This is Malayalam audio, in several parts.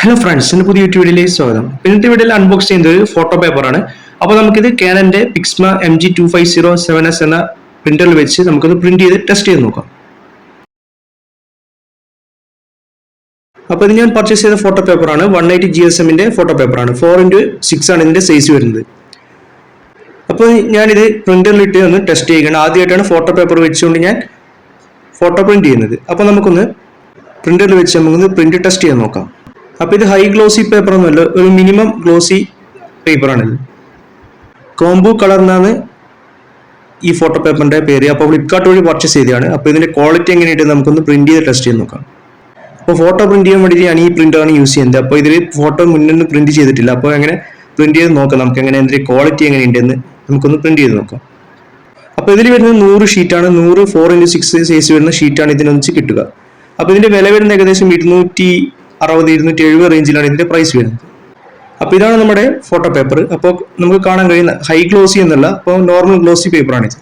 ഹലോ ഫ്രണ്ട്സ് ഇന്ന് പുതിയ യൂട്യൂബ് വീഡിയോയിലേക്ക് സ്വാഗതം. ഇന്നത്തെ വീഡിയോയിൽ അൺബോക്സ് ചെയ്യുന്നത് ഫോട്ടോ പേപ്പറാണ് അപ്പോൾ നമുക്കിത് കാനന്റെ Pixma M G two five zero seven S എന്ന പ്രിന്ററിൽ വെച്ച് നമുക്കത് പ്രിന്റ് ചെയ്ത് ടെസ്റ്റ് ചെയ്ത് നോക്കാം. അപ്പോൾ ഇത് ഞാൻ പർച്ചേസ് ചെയ്ത ഫോട്ടോ പേപ്പറാണ് വൺ എയ്റ്റി ജി എസ് എമ്മിന്റെ ഫോട്ടോ പേപ്പറാണ് ഫോർ ഇന്റു സിക്സ് ആണ് ഇതിന്റെ സൈസ് വരുന്നത്. അപ്പോൾ ഞാനിത് പ്രിന്ററിലിട്ട് ഒന്ന് ടെസ്റ്റ് ചെയ്യുകയാണ് ആദ്യമായിട്ടാണ് ഫോട്ടോ പേപ്പർ വെച്ചുകൊണ്ട് ഞാൻ ഫോട്ടോ പ്രിന്റ് ചെയ്യുന്നത്. അപ്പോൾ നമുക്കൊന്ന് പ്രിന്ററിൽ വെച്ച് നമുക്കൊന്ന് പ്രിന്റ് ടെസ്റ്റ് ചെയ്യാൻ നോക്കാം. അപ്പോൾ ഇത് ഹൈ ഗ്ലോസി പേപ്പർ ഒന്നുമല്ല ഒരു മിനിമം ഗ്ലോസി പേപ്പറാണിത് കോംബു കളർ എന്നാണ് ഈ ഫോട്ടോ പേപ്പറിന്റെ പേര്. അപ്പോൾ ഫ്ലിപ്കാർട്ട് വഴി പർച്ചേസ് ചെയ്തതാണ്. അപ്പോൾ ഇതിന്റെ ക്വാളിറ്റി എങ്ങനെയായിട്ട് നമുക്കൊന്ന് പ്രിന്റ് ചെയ്ത് ടെസ്റ്റ് ചെയ്ത് നോക്കാം. അപ്പോൾ ഫോട്ടോ പ്രിന്റ് ചെയ്യാൻ വേണ്ടിയിട്ട് ഞാൻ ഈ പ്രിന്റാണ് യൂസ് ചെയ്യുന്നത്. അപ്പോൾ ഇതിൽ ഫോട്ടോ മുന്നൊന്ന് പ്രിന്റ് ചെയ്തിട്ടില്ല. അപ്പോൾ എങ്ങനെ പ്രിന്റ് ചെയ്ത് നോക്കാം. നമുക്ക് എങ്ങനെ ഇതിന്റെ ക്വാളിറ്റി എങ്ങനെയുണ്ടെന്ന് നമുക്കൊന്ന് പ്രിന്റ് ചെയ്ത് നോക്കാം. അപ്പോൾ ഇതിൽ വരുന്നത് നൂറ് ഷീറ്റാണ് നൂറ് ഫോർ ഇന്റു സിക്സ് സൈസ് വരുന്ന ഷീറ്റാണ് ഇതിനൊന്നിച്ച് കിട്ടുക. അപ്പോൾ ഇതിന്റെ വില വരുന്നത് ഏകദേശം ഇരുന്നൂറ്റി അറുപത് ഇരുന്നൂറ്റി എഴുപത് റേഞ്ചിലാണ് ഇതിന്റെ പ്രൈസ് വരുന്നത്. അപ്പോൾ ഇതാണ് നമ്മുടെ ഫോട്ടോ പേപ്പർ അപ്പോൾ നമുക്ക് കാണാൻ കഴിയുന്ന ഹൈ ഗ്ലോസി എന്നുള്ള അപ്പോൾ നോർമൽ ഗ്ലോസി പേപ്പറാണിത്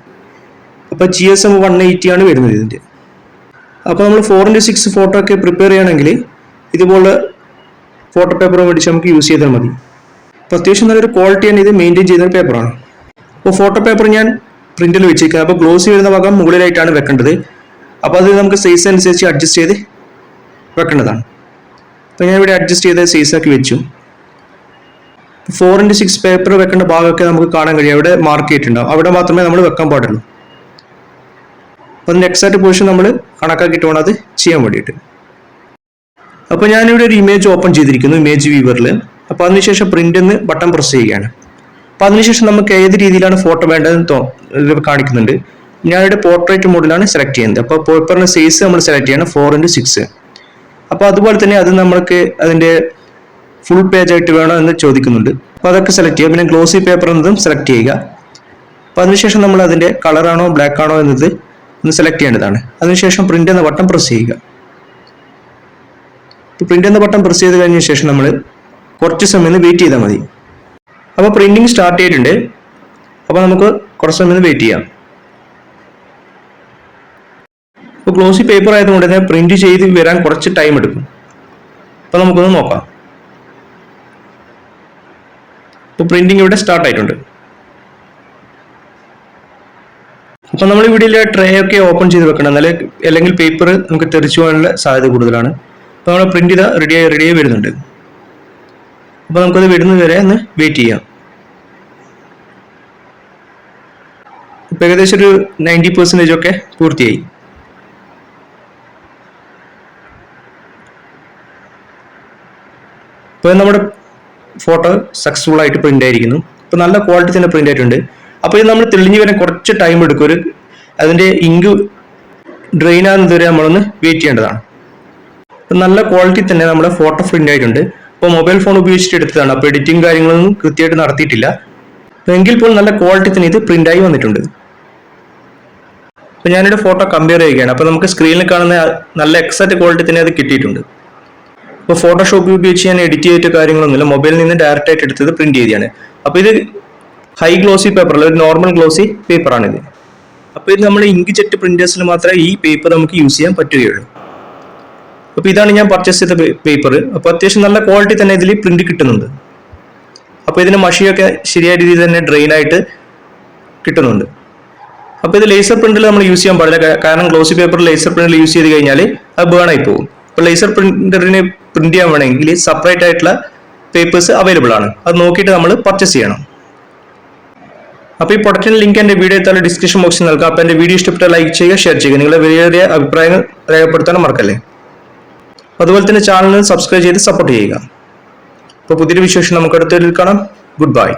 അപ്പോൾ G S M one eighty ആണ് വരുന്നത് ഇതിന്റെ. അപ്പോൾ നമ്മൾ ഫോർ ഇന്റു സിക്സ് ഫോട്ടോ ഒക്കെ പ്രിപ്പയർ ചെയ്യണമെങ്കിൽ ഇതുപോലെ ഫോട്ടോ പേപ്പർ മേടിച്ച് നമുക്ക് യൂസ് ചെയ്താൽ മതി. അപ്പോൾ അത്യാവശ്യം നല്ലൊരു ക്വാളിറ്റി തന്നെ ഇത് മെയിന്റെയിൻ ചെയ്യുന്ന പേപ്പറാണ് അപ്പോൾ ഫോട്ടോ പേപ്പർ ഞാൻ പ്രിന്റിൽ വെച്ചേക്കാം. അപ്പോൾ ഗ്ലോസി വരുന്ന ഭാഗം മുകളിലായിട്ടാണ് വെക്കേണ്ടത്. അപ്പോൾ അത് നമുക്ക് സൈസ് അനുസരിച്ച് അഡ്ജസ്റ്റ് ചെയ്ത് വെക്കേണ്ടതാണ്. അപ്പോൾ ഞാൻ ഇവിടെ അഡ്ജസ്റ്റ് ചെയ്ത് ആക്കി വെച്ചു. ഫോർ ഇന്റു സിക്സ് പേപ്പർ വെക്കേണ്ട ഭാഗമൊക്കെ നമുക്ക് കാണാൻ കഴിയും. അവിടെ മാർക്ക് ചെയ്തിട്ടുണ്ടാവും അവിടെ മാത്രമേ നമ്മൾ വെക്കാൻ പാടുള്ളൂ. അപ്പോൾ അതിന്റെ എക്സാക്ട് പൊസിഷൻ നമ്മൾ കണക്കാക്കിയിട്ട് വേണം അത് ചെയ്യാൻ വേണ്ടിയിട്ട്. അപ്പോൾ ഞാനിവിടെ ഒരു ഇമേജ് ഓപ്പൺ ചെയ്തിരിക്കുന്നു ഇമേജ് വ്യൂവറിൽ അപ്പോൾ അതിനുശേഷം പ്രിന്റ് എന്ന് ബട്ടൺ പ്രസ് ചെയ്യുകയാണ്. അപ്പോൾ അതിനുശേഷം നമുക്ക് ഏത് രീതിയിലാണ് ഫോട്ടോ വേണ്ടതെന്ന് തോ കാണിക്കുന്നുണ്ട്. ഞാനിവിടെ പോർട്രേറ്റ് മോഡിലാണ് സെലക്ട് ചെയ്യുന്നത്. അപ്പോൾ പേപ്പറിന്റെ സൈസ് നമ്മൾ സെലക്ട് ചെയ്യണം ഫോർ ഇന്റു സിക്സ് അപ്പോൾ അതുപോലെ തന്നെ അത് നമ്മൾക്ക് അതിന്റെ ഫുൾ പേജ് ആയിട്ട് വേണോ എന്ന് ചോദിക്കുന്നുണ്ട്. അപ്പോൾ അതൊക്കെ സെലക്ട് ചെയ്യുക. പിന്നെ ഗ്ലോസി പേപ്പർ എന്നതും സെലക്ട് ചെയ്യുക. അപ്പോൾ അതിനുശേഷം നമ്മൾ അതിന്റെ കളറാണോ ബ്ലാക്ക് ആണോ എന്നത് ഒന്ന് സെലക്ട് ചെയ്യേണ്ടതാണ്. അതിനുശേഷം പ്രിന്റ് എന്ന ബട്ടൺ പ്രസ് ചെയ്യുക. പ്രിന്റ് എന്ന ബട്ടൺ പ്രസ് ചെയ്ത് കഴിഞ്ഞ ശേഷം നമ്മൾ കുറച്ച് സമയം ഒന്ന് വെയിറ്റ് ചെയ്താൽ മതി. അപ്പോൾ പ്രിന്റിങ് സ്റ്റാർട്ട് ചെയ്തിട്ടുണ്ട്. അപ്പോൾ നമുക്ക് കുറച്ച് സമയം വെയിറ്റ് ചെയ്യാം. ഇപ്പോൾ ഗ്ലോസി പേപ്പർ ആയതുകൊണ്ട് തന്നെ പ്രിന്റ് ചെയ്ത് വരാൻ കുറച്ച് ടൈം എടുക്കും. അപ്പോൾ നമുക്കൊന്ന് നോക്കാം. ഇപ്പോൾ പ്രിന്റിങ് ഇവിടെ സ്റ്റാർട്ട് ആയിട്ടുണ്ട്. അപ്പോൾ നമ്മൾ ഇവിടെ ട്രേ ഒക്കെ ഓപ്പൺ ചെയ്ത് വെക്കണം. എന്നാലേ അല്ലെങ്കിൽ പേപ്പർ നമുക്ക് തെറിച്ചു പോകാനുള്ള സാധ്യത കൂടുതലാണ്. അപ്പോൾ നമ്മൾ പ്രിന്റ് ചെയ്ത റെഡിയായി റെഡിയായി വരുന്നുണ്ട്. അപ്പോൾ നമുക്കത് വരുന്നത് വരെ ഒന്ന് വെയിറ്റ് ചെയ്യാം. ഇപ്പം ഏകദേശം ഒരു നയന്റി പെർസെന്റേജ് ഒക്കെ പൂർത്തിയായി. ഇപ്പോൾ നമ്മുടെ ഫോട്ടോ സക്സസ്ഫുൾ ആയിട്ട് പ്രിന്റ് ആയിരിക്കുന്നു. ഇപ്പോൾ നല്ല ക്വാളിറ്റി തന്നെ പ്രിന്റ് ആയിട്ടുണ്ട്. അപ്പോൾ ഇത് നമ്മൾ തെളിഞ്ഞു വരാൻ കുറച്ച് ടൈം എടുക്കും. ഒരു അതിന്റെ ഇങ്ക് ഡ്രെയിൻ ആകുന്നത് വരെ നമ്മളൊന്ന് വെയിറ്റ് ചെയ്യേണ്ടതാണ്. അപ്പോൾ നല്ല ക്വാളിറ്റി തന്നെ നമ്മുടെ ഫോട്ടോ പ്രിന്റ് ആയിട്ടുണ്ട്. ഇപ്പോൾ മൊബൈൽ ഫോൺ ഉപയോഗിച്ചിട്ട് എടുത്തതാണ്. അപ്പോൾ എഡിറ്റിംഗ് കാര്യങ്ങളൊന്നും കൃത്യമായിട്ട് നടത്തിയിട്ടില്ല. എങ്കിൽ പോലും നല്ല ക്വാളിറ്റി തന്നെ ഇത് ആയി വന്നിട്ടുണ്ട്. അപ്പോൾ ഞാനിവിടെ ഫോട്ടോ കമ്പയർ ചെയ്യുകയാണ്. അപ്പോൾ നമുക്ക് സ്ക്രീനിൽ കാണുന്ന നല്ല എക്സാക്ട് ക്വാളിറ്റി തന്നെ അത് കിട്ടിയിട്ടുണ്ട്. ഇപ്പോൾ ഫോട്ടോഷോപ്പ് ഉപയോഗിച്ച് ഞാൻ എഡിറ്റ് ചെയ്തിട്ട് കാര്യങ്ങളൊന്നുമില്ല. മൊബൈലിൽ നിന്ന് ഡയറക്റ്റ് ആയിട്ട് എടുത്തത് പ്രിന്റ് ചെയ്തതാണ്. അപ്പോൾ ഇത് ഹൈ ഗ്ലോസി പേപ്പർ ഒരു നോർമൽ ഗ്ലോസി പേപ്പറാണിത് അപ്പോൾ ഇത് നമ്മൾ ഇങ്ക് ജെറ്റ് പ്രിന്റേഴ്സിൽ മാത്രമേ ഈ പേപ്പർ നമുക്ക് യൂസ് ചെയ്യാൻ പറ്റുകയുള്ളൂ. അപ്പോൾ ഇതാണ് ഞാൻ പർച്ചേസ് ചെയ്ത പേപ്പർ അപ്പോൾ അത്യാവശ്യം നല്ല ക്വാളിറ്റി തന്നെ ഇതിൽ പ്രിന്റ് കിട്ടുന്നുണ്ട്. അപ്പോൾ ഇതിന് മഷിയൊക്കെ ശരിയായ രീതിയിൽ തന്നെ ഡ്രെയിൻ ആയിട്ട് കിട്ടുന്നുണ്ട്. അപ്പോൾ ഇത് ലേസർ പ്രിന്റിൽ നമ്മൾ യൂസ് ചെയ്യാൻ പാടില്ല. കാരണം ഗ്ലോസി പേപ്പർ ലേസർ പ്രിന്റിൽ യൂസ് ചെയ്ത് കഴിഞ്ഞാൽ അത് ബേൺ ആയി പോകും. അപ്പോൾ ലേസർ പ്രിന്ററിന് പ്രിന്റ് ചെയ്യാൻ വേണമെങ്കിൽ സെപ്പറേറ്റ് ആയിട്ടുള്ള പേപ്പേഴ്സ് അവൈലബിൾ ആണ്. അത് നോക്കിയിട്ട് നമ്മൾ പർച്ചേസ് ചെയ്യണം. അപ്പോൾ ഈ പ്രൊഡക്റ്റിന്റെ ലിങ്ക് എന്റെ വീഡിയോ എത്താൻ ഡിസ്ക്രിപ്ഷൻ ബോക്സിൽ നൽകാം. അപ്പോൾ എന്റെ വീഡിയോ ഇഷ്ടപ്പെട്ട ലൈക്ക് ചെയ്യുക ഷെയർ ചെയ്യുക. നിങ്ങളുടെ വലിയ വലിയ അഭിപ്രായങ്ങൾ രേഖപ്പെടുത്താനും മറക്കല്ലേ? അതുപോലെ തന്നെ ചാനലിന് സബ്സ്ക്രൈബ് ചെയ്ത് സപ്പോർട്ട് ചെയ്യുക. അപ്പോൾ പുതിയൊരു വിശേഷം നമുക്ക് അടുത്തൊരു കാണാം. Good bye